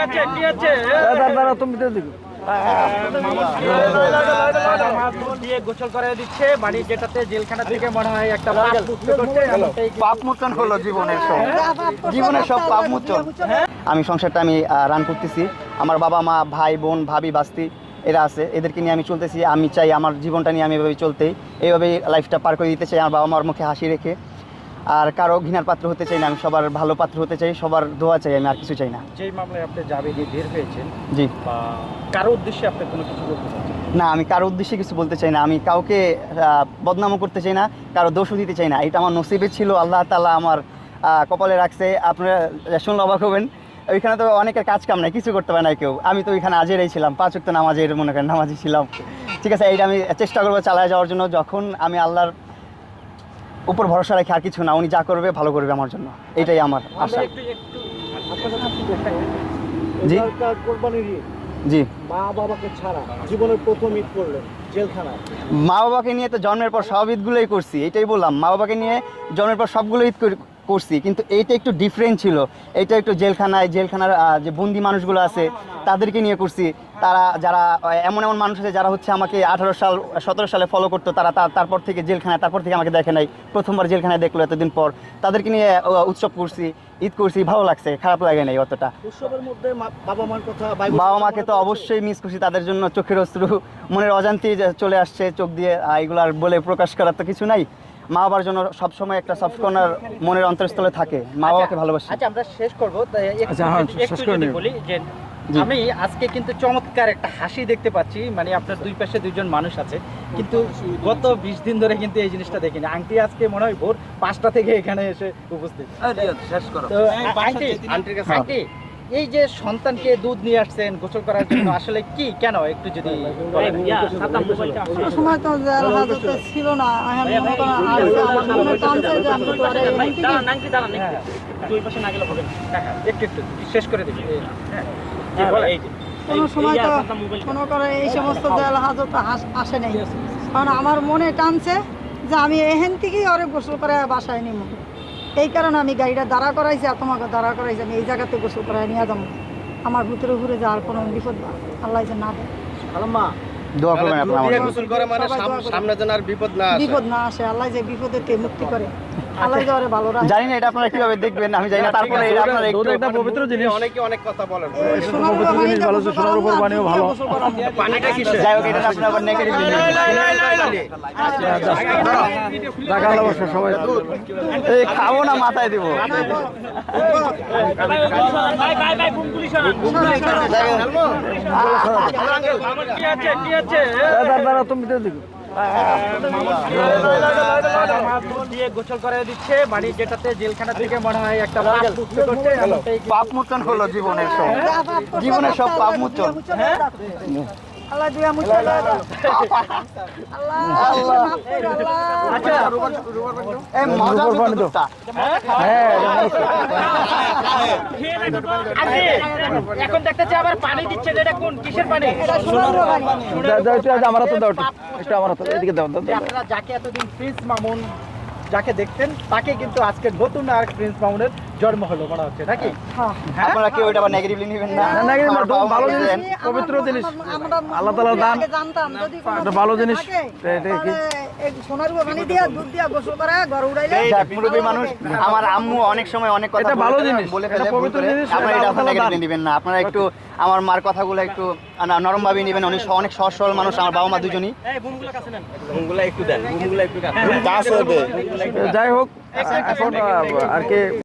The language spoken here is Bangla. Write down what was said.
আছে কি আছে? দাদা তুমি দিয়ে দিবি। গোসল করে দিচ্ছে মানে যেটাতে জেলখানা থেকে মনে হয় একটা পাপ মুক্ত করছে এমনটাই কি- পাপ মোচন হলো জীবনের সব জীবনের সব পাপ মোচন আমি সংসারটা আমি রান করতেছি। আমার বাবা মা ভাই বোন ভাবি বাস্তি এরা আছে। এদেরকে নিয়ে আমি চলতেছি। আমি চাই আমার জীবনটা নিয়ে আমি এভাবে চলতে। এইভাবেই লাইফটা পার করে দিতে চাই। আমার বাবা মার মুখে হাসি রেখে আর কারও ঘৃণার পাত্র হতে চাই না আমি সবার ভালো পাত্র হতে চাই সবার দোয়া চাই আমি আর কিছু চাই না। যেই মামলায় আপনি যাবে দিয়ে বের হয়েছেন জি। বা কারও উদ্দেশ্যে আপনি কোনো কিছু বলতে চাচ্ছেন না আমি কারও উদ্দেশ্যে কিছু বলতে চাই না আমি কাউকে বদনামও করতে চাই না কারও দোষও দিতে চাই না এটা আমার নসিবে ছিল আল্লাহ তালা আমার কপালে রাখছে আপনারা শুনলে অবাক হবেন। ওইখানে তো অনেকের কাজ কাম নাই কিছু করতে পারে না কেউ। আমি তো ওইখানে আজেরাই ছিলাম পাঁচ ওয়াক্ত নামাজের মনে করেন নামাজি ছিলাম। ঠিক আছে এইটা আমি চেষ্টা করব চালায় যাওয়ার জন্য যখন আমি আল্লাহর উপর ভরসা রাখি আর কিছু না উনি যা করবে ভালো করবে আমার জন্য। এটাই আমার আশা। আমরা একটা জি। জি। মা বাবাকে ছাড়া জীবনের প্রথম ঈদ করলেন জেলখানায়। মা বাবাকে নিয়ে তো জন্মের পর সব ঈদগুলোই করছি এটাই বললাম। মা বাবাকে নিয়ে জন্মের পর সবগুলো ঈদ কর- করছি কিন্তু এইটা একটু ডিফারেন্ট ছিল। এটা একটু জেলখানায় জেলখানার যে বন্দি মানুষগুলো আছে তাদেরকে নিয়ে করছি। তারা যারা এমন এমন মানুষ আছে যারা হচ্ছে আমাকে আঠারো সাল সতেরো সালে ফলো করতো তারা তারপর থেকে জেলখানায় তারপর থেকে আমাকে দেখে নাই। প্রথমবার জেলখানায় দেখল এতদিন পর। তাদেরকে নিয়ে উৎসব করছি ঈদ করছি ভালো লাগছে খারাপ লাগে নাই অতটা। উৎসবের মধ্যে বাবা মার কথা বাবা মাকে তো অবশ্যই মিস করছি তাদের জন্য চোখের অশ্রু মনের অজান্তেই যে চলে আসছে চোখ দিয়ে এগুলো আর বলে প্রকাশ করার তো কিছু নাই। মা বাবার জন্য সবসময় একটা সফট কর্নার মনের অন্তরস্থলে থাকে। মা বাবাকে ভালোবাসি। আচ্ছা আমরা শেষ করব। আচ্ছা, হ্যাঁ, শেষ করে বলি যে আমি আজকে কিন্তু চমৎকার একটা হাসি দেখতে পাচ্ছি। মানে আপনার দুই পাশে দুইজন মানুষ আছে। কিন্তু গত বিশ দিন ধরে কিন্তু এই জিনিসটা দেখিনি। আংটি আজকে মনে হয় ভোর পাঁচটা থেকে এখানে এসে উপস্থিত। শেষ করো। তো আন্টি। আন্টি এই যে সন্তানকে দুধ নিয়ে আসছেন গোসল করার জন্য আসলে কি কেন? একটু যদি। সময় তো জেল হাজতে ছিল না মনে করেন যে আমি তো আরে হ্যাঁ। কাকা, একটু একটু শেষ করে দিবি। হ্যাঁ। কোনো সময় তো কোনো করে এই সমস্ত জেল হাজত হাস- আসে নাই। কারণ আমার মনে টানছে যে আমি এখান থেকেই অনেক গোসল করে বাসায় নিব। এই কারণে আমি গাড়িটা দাঁড়া করাইছি আর তোমাকে দাঁড়া করাইছি আমি এই জায়গাতে গোসল করাই নিয়ে যাব। আমার ভিতরে ঘুরে যাওয়ার কোনো বিপদ না আল্লাহ যে না দেয়। মানে বিপদ না আসে। বিপদ না আসে আল্লাহ যে বিপদের মুক্তি করে। জানি না এটা আপনারা কীভাবে দেখবেন আমি জানি না। তারপরে এটা আপনারা একটু পবিত্র জিনিস। অনেকে অনেক কথা বলেন। সোনার উপর পানি ভালো সোনার উপর পানিও ভালো। পানিটা কিসে যাই হোক এটা আপনারা আবার নেগেটিভ এই খাব না মাথায় দিব। তুমি দিয়ে দিবি। দিয়ে গোসল করে দিচ্ছে মানে যেটাতে জেলখানা থেকে মনে হয়? একটা পাপ মোচন হলো জীবনের সব। জীবনের সব পাপ মোচন। আল্লাহ দিয়া মুছে আল্লাহ আল্লাহ আচ্ছা এই মজা তো দুধটা। এখন দেখতেছি আবার পানি দিচ্ছে এটা কোন কিসের পানি? সোনার উপর আমার হাতে দাও একটু। আমার হাতে এদিকে দাও দাও আপনারা যাকে এতদিন প্রিন্স মামুন যাকে দেখতেন তাকে কিন্তু আজকে নতুন আর প্রিন্স মামুনের জন্ম হলো মনে হচ্ছে নাকি? হ্যাঁ। আপনারা কেউ এটা আবার নেগেটিভলি নেবেন না। না, negative না, আমার বাবা ভালো জিনিস। পবিত্র জিনিস। আল্লাহ তাআলার দান। আগে জানতাম যদি কোনো ভালো জিনিস। এটা কি? এই সোনার উপর দিয়া দুধ দিয়া গোসল করে ঘর উড়াইলে যাক, মুরব্বী মানুষ আমার আম্মু অনেক সময় অনেক কথা এটা বলে ভালো জিনিস, বলে এটা ফেলে পবিত্র জিনিস, আপনারা এটা এটা আল্লাহ নেগেটিভলি নেবেন না। আপনারা একটু আমার মার কথাগুলো একটু নরম ভাবে নেবেন। অনেক অনেক সহজ সরল মানুষ আমার বাবা মা দুজনই যাই হোক এখন আর কি